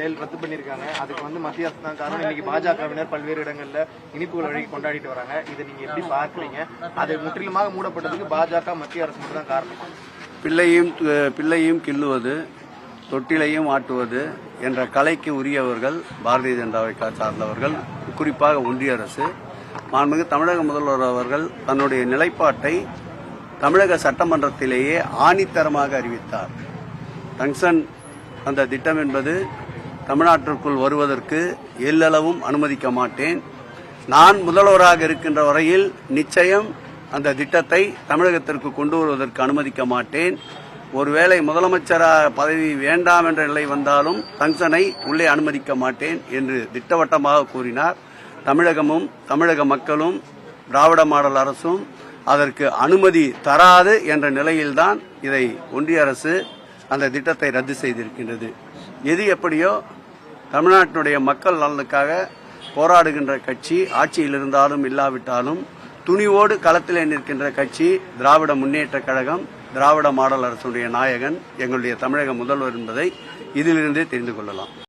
செயல் ரத்து பண்ணியிருக்காங்க. அதுக்கு வந்து மத்திய அரசு தான் காரணம். இன்னைக்கு பாஜகவினர் பல்வேறு இடங்கள்ல இனிப்புகள் வழங்கி கொண்டாடிட்டு வராங்க. இதை நீங்க எப்படி பார்க்குறீங்க? அது முற்றிலுமாக மூடப்பட்டதுக்கு பாஜக மத்திய அரசு மட்டும் தான் காரணம்? பிள்ளையும் பிள்ளையும் கிள்ளுவது தொட்டிலையும் ஆட்டுவது என்ற கலைக்கு உரியவர்கள் பாரதிய ஜனதாவை சார்ந்தவர்கள் குறிப்பாக ஒன்றிய அரசு மாண்புமிகு தமிழக முதல்வர் அவர்கள் தன்னுடைய நிலைப்பாட்டை தமிழக சட்டமன்றத்திலேயே ஆணித்தரமாக அறிவித்தார். டங்ஷன் அந்த திட்டம் என்பது தமிழ்நாட்டிற்குள் வருவதற்கு எல்லளவும் அனுமதிக்க மாட்டேன். நான் முதல்வராக இருக்கின்ற வரையில் நிச்சயம் அந்த திட்டத்தை தமிழகத்திற்கு கொண்டு வருவதற்கு அனுமதிக்க மாட்டேன். ஒருவேளை முதலமைச்சராக பதவி வேண்டாம் என்ற நிலை வந்தாலும் தங்சனை உள்ளே அனுமதிக்க மாட்டேன் என்று திட்டவட்டமாக கூறினார். தமிழகமும் தமிழக மக்களும் திராவிட மாடல் அரசும் அதற்கு அனுமதி தராது என்ற நிலையில்தான் இதை ஒன்றிய அரசு அந்த திட்டத்தை ரத்து செய்திருக்கின்றது. எது எப்படியோ தமிழ்நாட்டினுடைய மக்கள் நலனுக்காக போராடுகின்ற கட்சி ஆட்சியில் இருந்தாலும் இல்லாவிட்டாலும் துணிவோடு களத்திலே நிற்கின்ற கட்சி திராவிட முன்னேற்ற கழகம் திராவிட மாடல் அரசுடைய நாயகன் எங்களுடைய தமிழக முதல்வர் என்பதை இதிலிருந்தே தெரிந்து கொள்ளலாம்.